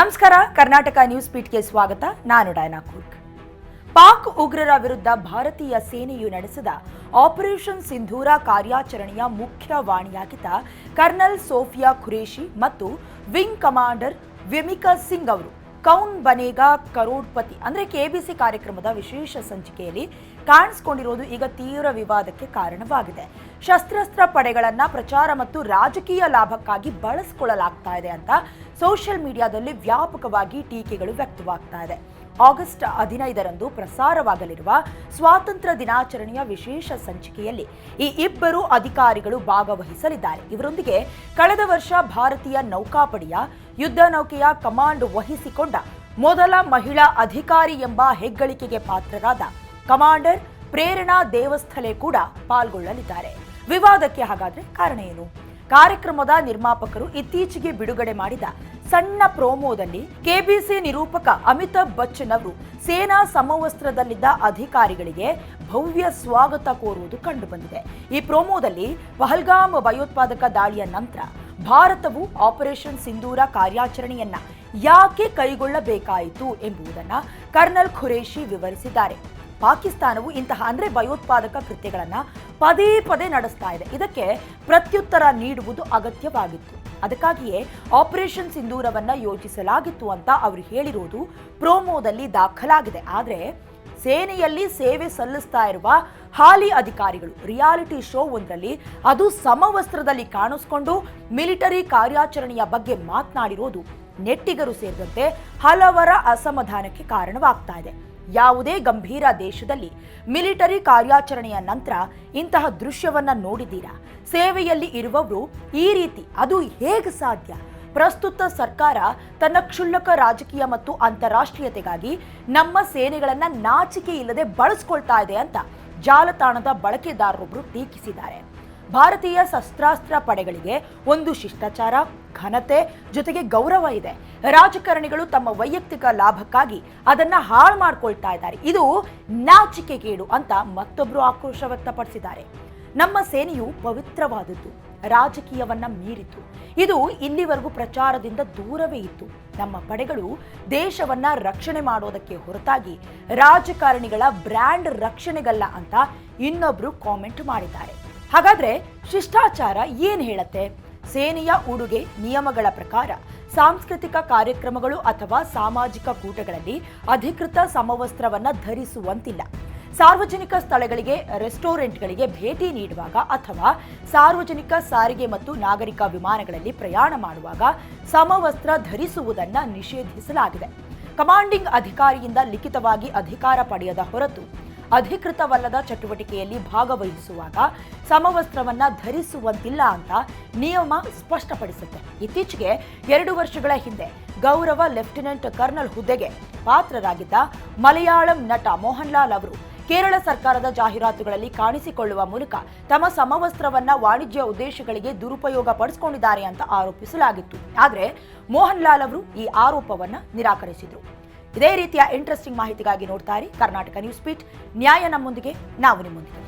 ನಮಸ್ಕಾರ, ಕರ್ನಾಟಕ ನ್ಯೂಸ್ ಪೀಟ್ಗೆ ಸ್ವಾಗತ. ನಾನು ಡಯನಾ ಕುರ್ಕ್. ಪಾಕ್ ಉಗ್ರರ ವಿರುದ್ಧ ಭಾರತೀಯ ಸೇನೆಯು ನಡೆಸಿದ ಆಪರೇಷನ್ ಸಿಂಧೂರ ಕಾರ್ಯಾಚರಣೆಯ ಮುಖ್ಯ ವಾಣಿಯಾಗಿದ್ದ ಕರ್ನಲ್ ಸೋಫಿಯಾ ಖುರೇಶಿ ಮತ್ತು ವಿಂಗ್ ಕಮಾಂಡರ್ ವ್ಯಮಿಕಾ ಸಿಂಗ್ ಅವರು. ಕೌನ್ ಬನೇಗಾ ಕರೋಡ್ಪತಿ, ಅಂದರೆ ಕೆ ಬಿ ಸಿ ಕಾರ್ಯಕ್ರಮದ ವಿಶೇಷ ಸಂಚಿಕೆಯಲ್ಲಿ ಕಾಣಿಸ್ಕೊಂಡಿರೋದು ಈಗ ತೀವ್ರ ವಿವಾದಕ್ಕೆ ಕಾರಣವಾಗಿದೆ. ಶಸ್ತ್ರಾಸ್ತ್ರ ಪಡೆಗಳನ್ನು ಪ್ರಚಾರ ಮತ್ತು ರಾಜಕೀಯ ಲಾಭಕ್ಕಾಗಿ ಬಳಸಿಕೊಳ್ಳಲಾಗ್ತಾ ಇದೆ ಅಂತ ಸೋಷಿಯಲ್ ಮೀಡಿಯಾದಲ್ಲಿ ವ್ಯಾಪಕವಾಗಿ ಟೀಕೆಗಳು ವ್ಯಕ್ತವಾಗ್ತಾ ಇದೆ. ಆಗಸ್ಟ್ ಹದಿನೈದರಂದು ಪ್ರಸಾರವಾಗಲಿರುವ ಸ್ವಾತಂತ್ರ್ಯ ದಿನಾಚರಣೆಯ ವಿಶೇಷ ಸಂಚಿಕೆಯಲ್ಲಿ ಈ ಇಬ್ಬರು ಅಧಿಕಾರಿಗಳು ಭಾಗವಹಿಸಲಿದ್ದಾರೆ. ಇವರೊಂದಿಗೆ ಕಳೆದ ವರ್ಷ ಭಾರತೀಯ ನೌಕಾಪಡೆಯ ಯುದ್ಧ ನೌಕೆಯ ಕಮಾಂಡ್ ವಹಿಸಿಕೊಂಡ ಮೊದಲ ಮಹಿಳಾ ಅಧಿಕಾರಿ ಎಂಬ ಹೆಗ್ಗಳಿಕೆಗೆ ಪಾತ್ರರಾದ ಕಮಾಂಡರ್ ಪ್ರೇರಣಾ ದೇವಸ್ಥಲೆ ಕೂಡ ಪಾಲ್ಗೊಳ್ಳಲಿದ್ದಾರೆ. ವಿವಾದಕ್ಕೆ ಹಾಗಾದ್ರೆ ಕಾರಣ ಏನು? ಕಾರ್ಯಕ್ರಮದ ನಿರ್ಮಾಪಕರು ಇತ್ತೀಚೆಗೆ ಬಿಡುಗಡೆ ಮಾಡಿದ ಸಣ್ಣ ಪ್ರೋಮೋದಲ್ಲಿ ಕೆಬಿಸಿ ನಿರೂಪಕ ಅಮಿತಾಬ್ ಬಚ್ಚನ್ ಅವರು ಸೇನಾ ಸಮವಸ್ತ್ರದಲ್ಲಿದ್ದ ಅಧಿಕಾರಿಗಳಿಗೆ ಭವ್ಯ ಸ್ವಾಗತ ಕೋರುವುದು ಕಂಡುಬಂದಿದೆ. ಈ ಪ್ರೋಮೋದಲ್ಲಿ ಪಹಲ್ಗಾಮ್ ಭಯೋತ್ಪಾದಕ ದಾಳಿಯ ನಂತರ ಭಾರತವು ಆಪರೇಷನ್ ಸಿಂಧೂರ ಕಾರ್ಯಾಚರಣೆಯನ್ನ ಯಾಕೆ ಕೈಗೊಳ್ಳಬೇಕಾಯಿತು ಎಂಬುದನ್ನ ಕರ್ನಲ್ ಖುರೇಶಿ ವಿವರಿಸಿದ್ದಾರೆ. ಪಾಕಿಸ್ತಾನವು ಇಂತಹ ಅಂದ್ರೆ ಭಯೋತ್ಪಾದಕ ಕೃತ್ಯಗಳನ್ನು ಪದೇ ಪದೇ ನಡೆಸ್ತಾ ಇದೆ. ಇದಕ್ಕೆ ಪ್ರತ್ಯುತ್ತರ ನೀಡುವುದು ಅಗತ್ಯವಾಗಿತ್ತು. ಅದಕ್ಕಾಗಿಯೇ ಆಪರೇಷನ್ ಸಿಂಧೂರವನ್ನ ಯೋಜಿಸಲಾಗಿತ್ತು ಅಂತ ಅವರು ಹೇಳಿರುವುದು ಪ್ರೋಮೋದಲ್ಲಿ ದಾಖಲಾಗಿದೆ. ಆದರೆ ಸೇನೆಯಲ್ಲಿ ಸೇವೆ ಸಲ್ಲಿಸ್ತಾ ಇರುವ ಹಾಲಿ ಅಧಿಕಾರಿಗಳು. ರಿಯಾಲಿಟಿ ಶೋ ಒಂದರಲ್ಲಿ ಅದು ಸಮವಸ್ತ್ರದಲ್ಲಿ ಕಾಣಿಸ್ಕೊಂಡು ಮಿಲಿಟರಿ ಕಾರ್ಯಾಚರಣೆಯ ಬಗ್ಗೆ ಮಾತನಾಡಿರೋದು. ನೆಟ್ಟಿಗರು ಸೇರಿದಂತೆ ಹಲವರ ಅಸಮಾಧಾನಕ್ಕೆ ಕಾರಣವಾಗ್ತಾ ಇದೆ. ಯಾವುದೇ ಗಂಭೀರ ದೇಶದಲ್ಲಿ ಮಿಲಿಟರಿ ಕಾರ್ಯಾಚರಣೆಯ ನಂತರ ಇಂತಹ ದೃಶ್ಯವನ್ನ ನೋಡಿದ್ದೀರಾ? ಸೇವೆಯಲ್ಲಿ ಇರುವವರು ಈ ರೀತಿ ಅದು ಹೇಗೆ ಸಾಧ್ಯ? ಪ್ರಸ್ತುತ ಸರ್ಕಾರ ತನ್ನ ಕ್ಷುಲ್ಲಕ ರಾಜಕೀಯ ಮತ್ತು ಅಂತಾರಾಷ್ಟ್ರೀಯತೆಗಾಗಿ ನಮ್ಮ ಸೇನೆಗಳನ್ನ ನಾಚಿಕೆ ಇಲ್ಲದೆ ಬಳಸ್ಕೊಳ್ತಾ ಇದೆ ಅಂತ ಜಾಲತಾಣದ ಬಳಕೆದಾರರೊಬ್ಬರು ಟೀಕಿಸಿದ್ದಾರೆ. ಭಾರತೀಯ ಶಸ್ತ್ರಾಸ್ತ್ರ ಪಡೆಗಳಿಗೆ ಒಂದು ಶಿಷ್ಟಾಚಾರ, ಘನತೆ ಜೊತೆಗೆ ಗೌರವ ಇದೆ. ರಾಜಕಾರಣಿಗಳು ತಮ್ಮ ವೈಯಕ್ತಿಕ ಲಾಭಕ್ಕಾಗಿ ಅದನ್ನ ಹಾಳು ಮಾಡ್ಕೊಳ್ತಾ ಇದ್ದಾರೆ. ಇದು ನಾಚಿಕೆಗೇಡು ಅಂತ ಮತ್ತೊಬ್ಬರು ಆಕ್ರೋಶ ವ್ಯಕ್ತಪಡಿಸಿದ್ದಾರೆ. ನಮ್ಮ ಸೇನೆಯು ಪವಿತ್ರವಾದದ್ದು. ರಾಜಕೀಯವನ್ನ ಮೀರಿತು. ಇದು ಇಲ್ಲಿವರೆಗೂ ಪ್ರಚಾರದಿಂದ ದೂರವೇ ಇತ್ತು. ನಮ್ಮ ಪಡೆಗಳು ದೇಶವನ್ನ ರಕ್ಷಣೆ ಮಾಡೋದಕ್ಕೆ ಹೊರತಾಗಿ ರಾಜಕಾರಣಿಗಳ ಬ್ರ್ಯಾಂಡ್ ರಕ್ಷಣೆಗಲ್ಲ ಅಂತ ಇನ್ನೊಬ್ರು ಕಾಮೆಂಟ್ ಮಾಡಿದ್ದಾರೆ. ಹಾಗಾದ್ರೆ ಶಿಷ್ಟಾಚಾರ ಏನ್ ಹೇಳತ್ತೆ? ಸೇನೆಯ ಉಡುಗೆ ನಿಯಮಗಳ ಪ್ರಕಾರ ಸಾಂಸ್ಕೃತಿಕ ಕಾರ್ಯಕ್ರಮಗಳು ಅಥವಾ ಸಾಮಾಜಿಕ ಕೂಟಗಳಲ್ಲಿ ಅಧಿಕೃತ ಸಮವಸ್ತ್ರವನ್ನ ಧರಿಸುವಂತಿಲ್ಲ. ಸಾರ್ವಜನಿಕ ಸ್ಥಳಗಳಿಗೆ, ರೆಸ್ಟೋರೆಂಟ್ಗಳಿಗೆ ಭೇಟಿ ನೀಡುವಾಗ ಅಥವಾ ಸಾರ್ವಜನಿಕ ಸಾರಿಗೆ ಮತ್ತು ನಾಗರಿಕ ವಿಮಾನಗಳಲ್ಲಿ ಪ್ರಯಾಣ ಮಾಡುವಾಗ ಸಮವಸ್ತ್ರ ಧರಿಸುವುದನ್ನು ನಿಷೇಧಿಸಲಾಗಿದೆ. ಕಮಾಂಡಿಂಗ್ ಅಧಿಕಾರಿಯಿಂದ ಲಿಖಿತವಾಗಿ ಅಧಿಕಾರ ಪಡೆಯದ ಹೊರತು ಅಧಿಕೃತವಲ್ಲದ ಚಟುವಟಿಕೆಯಲ್ಲಿ ಭಾಗವಹಿಸುವಾಗ ಸಮವಸ್ತ್ರವನ್ನು ಧರಿಸುವಂತಿಲ್ಲ ಅಂತ ನಿಯಮ ಸ್ಪಷ್ಟಪಡಿಸುತ್ತೆ. ಇತ್ತೀಚೆಗೆ ಎರಡು ವರ್ಷಗಳ ಹಿಂದೆ ಗೌರವ ಲೆಫ್ಟಿನೆಂಟ್ ಕರ್ನಲ್ ಹುದ್ದೆಗೆ ಪಾತ್ರರಾಗಿದ್ದ ಮಲಯಾಳಂ ನಟ ಮೋಹನ್ಲಾಲ್ ಅವರು ಕೇರಳ ಸರ್ಕಾರದ ಜಾಹೀರಾತುಗಳಲ್ಲಿ ಕಾಣಿಸಿಕೊಳ್ಳುವ ಮೂಲಕ ತಮ್ಮ ಸಮವಸ್ತ್ರವನ್ನ ವಾಣಿಜ್ಯ ಉದ್ದೇಶಗಳಿಗೆ ದುರುಪಯೋಗ ಪಡಿಸಿಕೊಂಡಿದ್ದಾರೆ ಅಂತ ಆರೋಪಿಸಲಾಗಿತ್ತು. ಆದರೆ ಮೋಹನ್ ಲಾಲ್ ಅವರು ಈ ಆರೋಪವನ್ನ ನಿರಾಕರಿಸಿದರು. ಇದೇ ರೀತಿಯ ಇಂಟ್ರೆಸ್ಟಿಂಗ್ ಮಾಹಿತಿಗಾಗಿ ನೋಡ್ತಾ ಇರಿ ಕರ್ನಾಟಕ ನ್ಯೂಸ್ ಪೀಟ್ ನ್ಯಾಯ ನಮ್ಮೊಂದಿಗೆ, ನಾವು ನಿಮ್ಮೊಂದಿಗೆ.